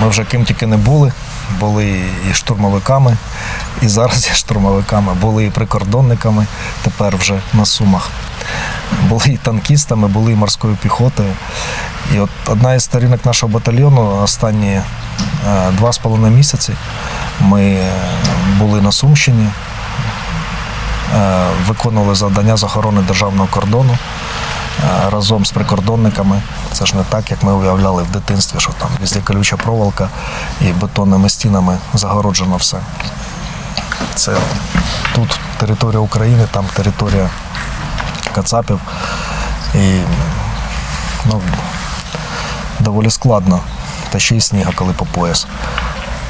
Ми вже ким тільки не були. Були і штурмовиками, і зараз є штурмовиками, були і прикордонниками, тепер вже на Сумах. Були і танкістами, були і морською піхотою. І от одна із сторінок нашого батальйону останні е, два з половиною місяці ми е, були на Сумщині, е, виконували завдання з охорони державного кордону разом з прикордонниками. Це ж не так, як ми уявляли в дитинстві, що там везде колюча проволока і бетонними стінами загороджено все. Це тут територія України, там територія Кацапів. І ну, доволі складно. Та ще й сніга, коли по пояс.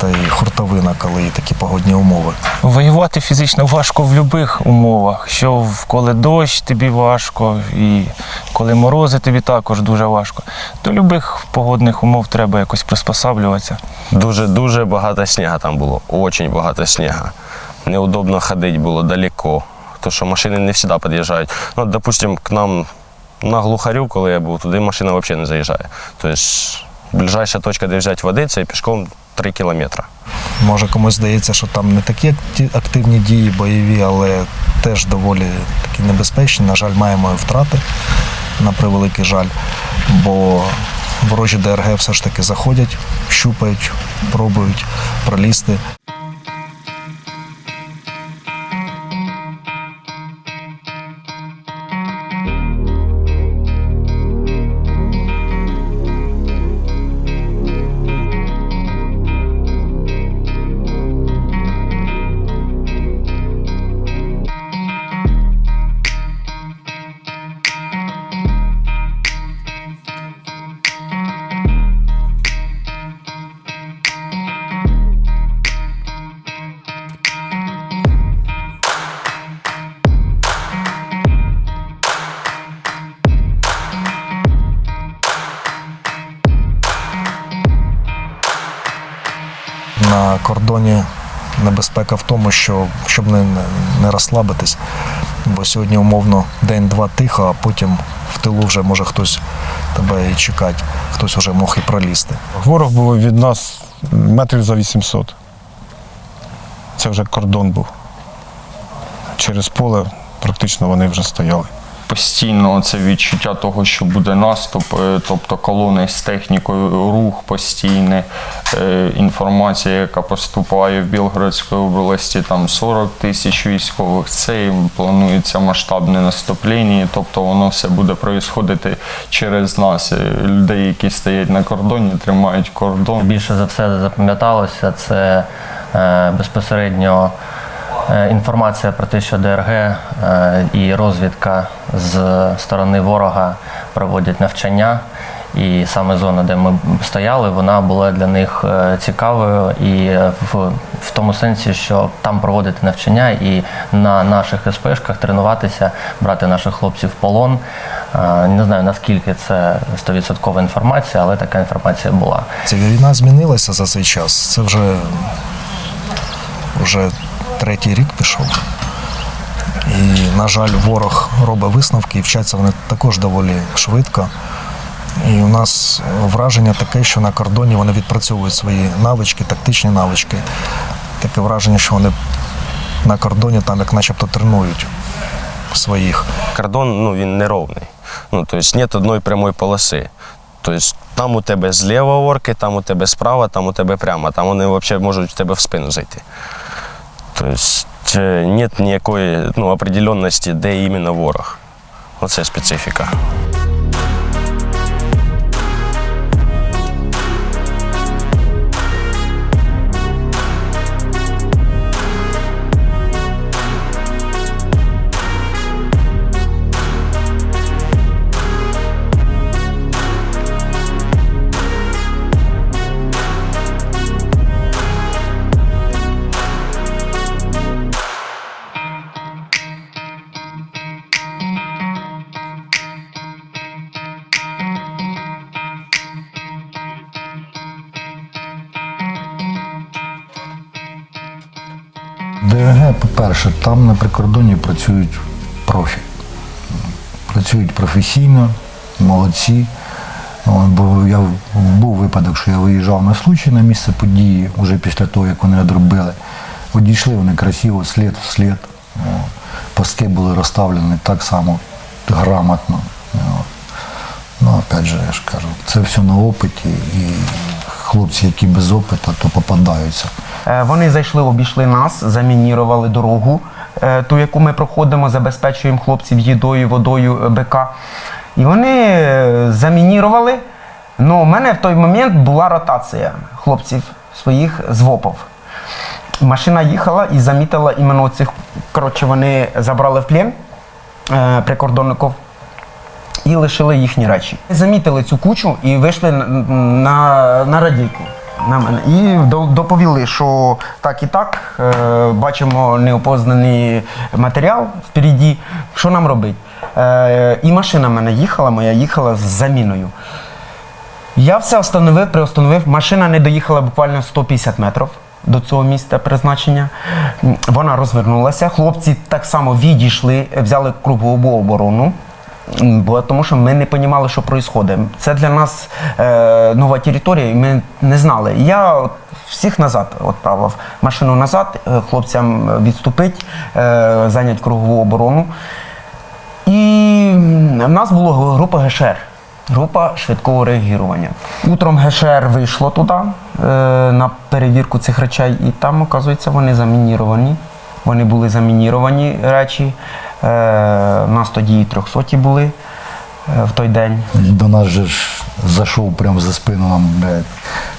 Та й хуртовина, коли і такі погодні умови. Воювати фізично важко в будь-яких умовах. Що в- коли дощ тобі важко, і коли морози тобі також дуже важко. До будь-яких погодних умов треба якось приспосаблюватися. Дуже дуже багато снігу там було. Очень багато снігу. Неудобно ходити було далеко. То що машини не завжди під'їжджають. Ну, от, допустим, к нам на глухарю, коли я був, туди машина взагалі не заїжджає. Тобто ближайша точка, де взяти води, це пішком 3 кілометри. Може комусь здається, що там не такі активні дії бойові, але теж доволі такі небезпечні. На жаль, маємо і втрати на превеликий жаль, бо ворожі ДРГ все ж таки заходять, щупають, пробують пролізти. Кордоні небезпека в тому, що щоб не, не, розслабитись, бо сьогодні умовно день-два тихо, а потім в тилу вже може хтось тебе і чекати, хтось вже мог і пролізти. Ворог був від нас метрів за 800. Це вже кордон був. Через поле практично вони вже стояли. Постійно це відчуття того, що буде наступ, е, тобто колони з технікою, рух постійний, е, інформація, яка поступає в Білгородській області, там 40 тисяч військових. Це планується масштабне наступлення, тобто воно все буде проїсходити через нас. Е, Людей, які стоять на кордоні, тримають кордон. Більше за все запам'яталося це безпосередньо інформація про те, що ДРГ е, і розвідка з сторони ворога проводять навчання. І саме зона, де ми стояли, вона була для них е, цікавою і е, в, в тому сенсі, що там проводити навчання і на наших СПшках тренуватися, брати наших хлопців в полон. Е, Не знаю наскільки це 100% інформація, але така інформація була. Ця війна змінилася за цей час. Це вже, вже третій рік пішов. І, на жаль, ворог робить висновки і вчаться вони також доволі швидко. І у нас враження таке, що на кордоні вони відпрацьовують свої навички, тактичні навички. Таке враження, що вони на кордоні там як начебто тренують своїх. Кордон ну, він неровний. Ну, тобто нет одної прямої полоси. Тобто там у тебе зліва орки, там у тебе справа, там у тебе прямо, там вони взагалі можуть в тебе в спину зайти. Тобто есть нет ніякої ну, определенності, де іменно ворог. Оце специфіка. Там на прикордоні працюють профі. Працюють професійно, молодці. Бо я був випадок, що я виїжджав на случай на місце події, вже після того, як вони одробили. Одійшли вони красиво, слід в слід. О, Пастки були розставлені так само грамотно. Ну, опять же, я ж кажу, це все на опиті, і хлопці, які без опиту, то попадаються. Е, Вони зайшли, обійшли нас, замінірували дорогу, ту, яку ми проходимо, забезпечуємо хлопців їдою, водою, е, БК. І вони е, замінірували. Ну, у мене в той момент була ротація хлопців своїх з ВОПов. Машина їхала і замітила іменно цих. Коротше, вони забрали в плен е, прикордонників і лишили їхні речі. Замітили цю кучу і вийшли на, на, на радійку на мене. І доповіли, що так і так, е, бачимо неопознаний матеріал впереді, що нам робити. Е, і машина в мене їхала, моя їхала з заміною. Я все встановив, приостановив. Машина не доїхала буквально 150 метрів до цього місця призначення. Вона розвернулася. Хлопці так само відійшли, взяли кругову оборону. Бо тому що ми не розуміли, що відбувається. Це для нас е, нова територія, і ми не знали. Я всіх назад відправив машину назад, е, хлопцям відступити, е, зайняти кругову оборону. І в нас була група ГШР, група швидкого реагування. Утром ГШР вийшло туди е, на перевірку цих речей, і там, оказується, вони замініровані. Вони були замініровані речі. Е, нас тоді і 300 були е, в той день. До нас же ж зайшов прямо за спину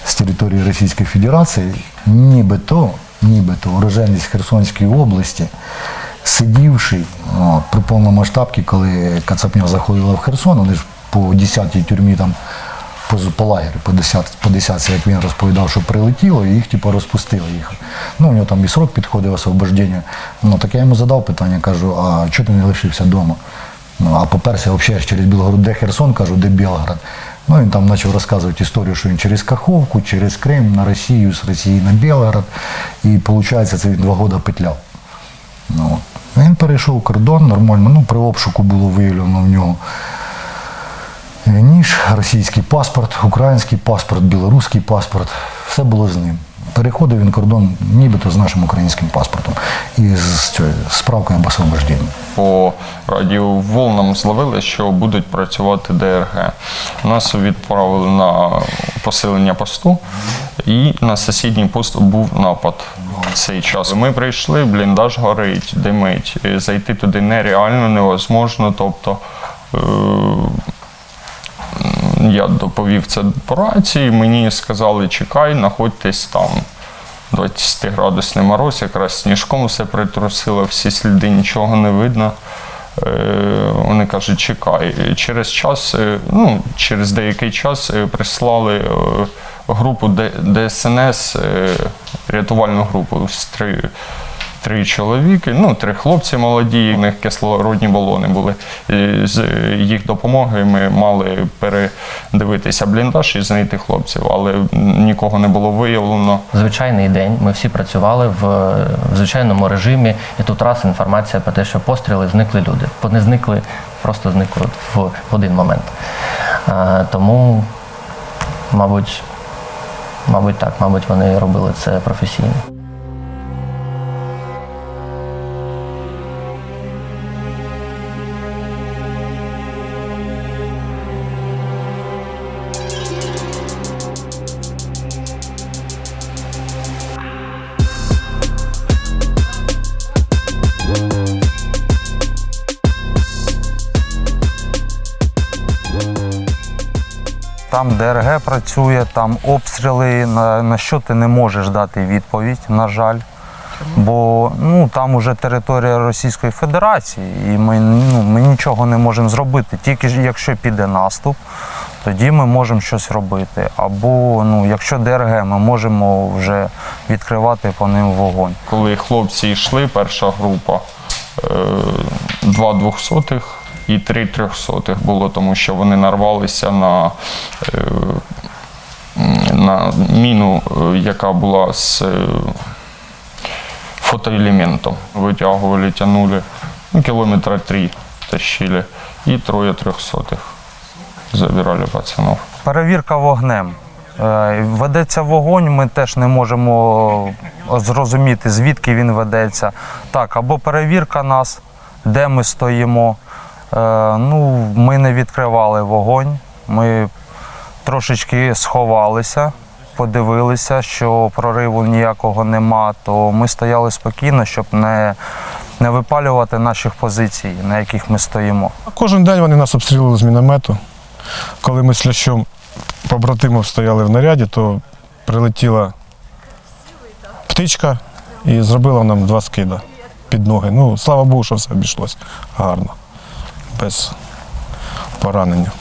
з території Російської Федерації, нібито, нібито уроженець Херсонської області, сидівший от, при повномасштабці, коли Кацапня заходила в Херсон, вони ж по 10-й тюрмі там по, по лагері, по 10, по 10 як він розповідав, що прилетіло, і їх типу, розпустили їх. Ну, у нього там і срок підходив освобождення. Ну, так я йому задав питання, кажу, а чого ти не лишився вдома? Ну, а поперся взагалі через Білгород, де Херсон, кажу, де Білгород. Ну, він там почав розказувати історію, що він через Каховку, через Крим, на Росію, з Росії на Білгород. І виходить, це він два роки петляв. Ну, він перейшов кордон нормально. Ну, при обшуку було виявлено в нього ніж, російський паспорт, український паспорт, білоруський паспорт. Все було з ним. Переходив він кордон нібито з нашим українським паспортом і з цією справкою об освобожденні. По радіоволнам зловили, що будуть працювати ДРГ. Нас відправили на посилення посту, і на сусідній пост був напад в цей час. Ми прийшли, бліндаж горить, димить. Зайти туди нереально, невозможно. Тобто е, я доповів це по рації, мені сказали, чекай, знаходьтесь там. 20-градусний мороз, якраз сніжком все притрусило, всі сліди, нічого не видно. Е, Вони кажуть, чекай. Через час, е, ну, через деякий час е, прислали групу ДСНС, рятувальну групу з три, три чоловіки, ну, три хлопці молоді, у них кислородні балони були. І з їх допомогою ми мали передивитися бліндаж і знайти хлопців, але нікого не було виявлено. Звичайний день. Ми всі працювали в, в звичайному режимі, і тут раз інформація про те, що постріли зникли люди. Не зникли, просто зникли в, в один момент. А, тому, мабуть, мабуть, так, мабуть, вони робили це професійно. Там ДРГ працює, там обстріли, на, на що ти не можеш дати відповідь, на жаль. Бо ну, там уже територія Російської Федерації, і ми, ну, ми нічого не можемо зробити. Тільки якщо піде наступ, тоді ми можемо щось робити. Або ну, якщо ДРГ, ми можемо вже відкривати по ним вогонь. Коли хлопці йшли, перша група, е, два двохсотих і три трьохсотих було, тому що вони нарвалися на, е, на міну, е, яка була з е, фотоелементом. Витягували, тягнули, ну, кілометра три тащили, і троє трьохсотих. Забирали пацанов. Перевірка вогнем. Ведеться вогонь, ми теж не можемо зрозуміти, звідки він ведеться. Так, або перевірка нас, де ми стоїмо. Е, Ну, ми не відкривали вогонь. Ми трошечки сховалися, подивилися, що прориву ніякого нема, то ми стояли спокійно, щоб не, не випалювати наших позицій, на яких ми стоїмо. Кожен день вони нас обстрілювали з міномету. Коли ми з Лящом побратимів стояли в наряді, то прилетіла птичка і зробила нам два скида під ноги. Ну, слава Богу, що все обійшлось гарно, без поранення.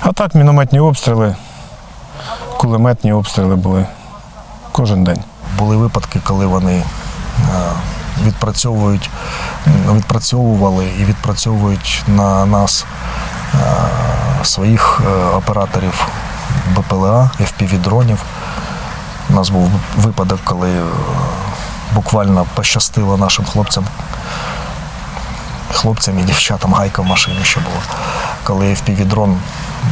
А так мінометні обстріли, кулеметні обстріли були кожен день. Були випадки, коли вони е, відпрацьовують, відпрацьовували і відпрацьовують на нас е, своїх е, операторів БПЛА, FPV-дронів. У нас був випадок, коли буквально пощастило нашим хлопцям. Хлопцям і дівчатам гайка в машині ще було. Коли FPV-дрон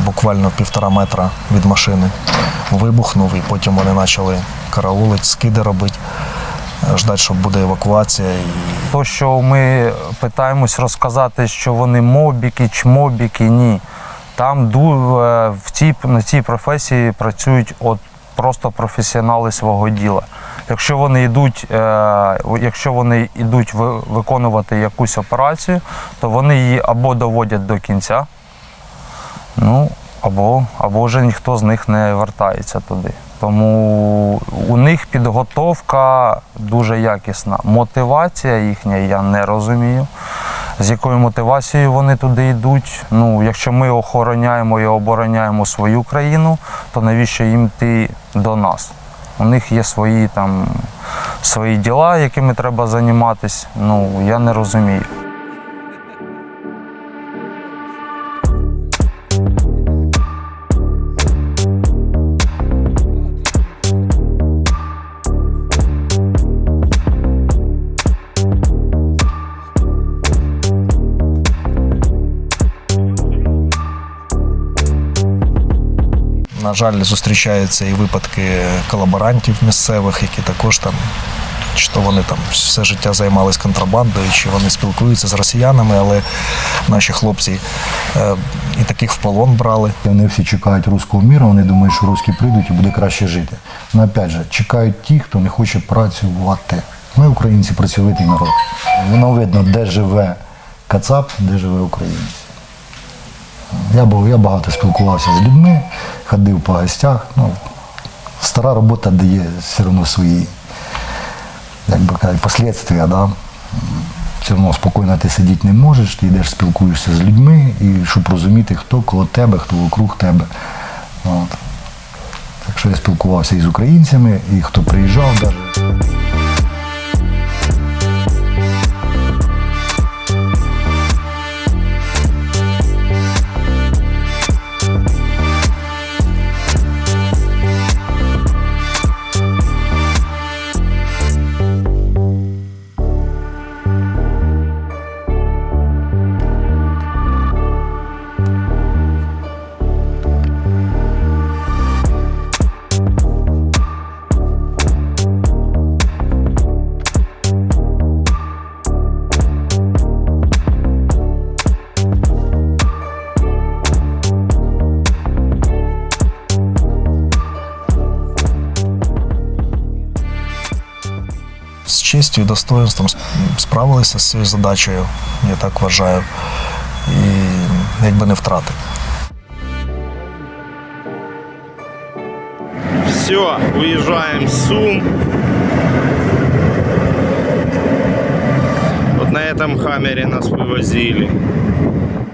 буквально півтора метра від машини вибухнув, і потім вони почали караулити, скиди робити, ждати, що буде евакуація. То, що ми питаємось розказати, що вони мобіки, чмобіки, ні. Там е, в цій, на цій професії працюють от просто професіонали свого діла. Якщо вони йдуть, е, якщо вони йдуть ви- виконувати якусь операцію, то вони її або доводять до кінця, ну, або, або вже ніхто з них не вертається туди. Тому у них підготовка дуже якісна. Мотивація їхня я не розумію. З якою мотивацією вони туди йдуть. Ну, якщо ми охороняємо і обороняємо свою країну, то навіщо їм йти до нас? У них є свої там свої діла, якими треба займатися. Ну я не розумію. На жаль, зустрічаються і випадки колаборантів місцевих, які також там, чи то вони там все життя займались контрабандою, чи вони спілкуються з росіянами, але наші хлопці е, і таких в полон брали. Вони всі чекають руського міру, вони думають, що русські прийдуть і буде краще жити. Ну, опять же, чекають ті, хто не хоче працювати. Ми, українці, працьовитий народ. Воно видно, де живе Кацап, де живе українець. Я, я багато спілкувався з людьми, ходив по гостях. Ну, стара робота дає все одно свої як би казати, последствия. Да? Все одно спокійно ти сидіти не можеш, ти йдеш, спілкуєшся з людьми, і щоб розуміти, хто коло тебе, хто вокруг тебе. От. Так що я спілкувався і з українцями, і хто приїжджав навіть. Честю і достоинством справилися з цією задачею, я так вважаю. І якби не втрати. Все, виїжджаємо с Сум. Вот на этом хаммере нас вывозили.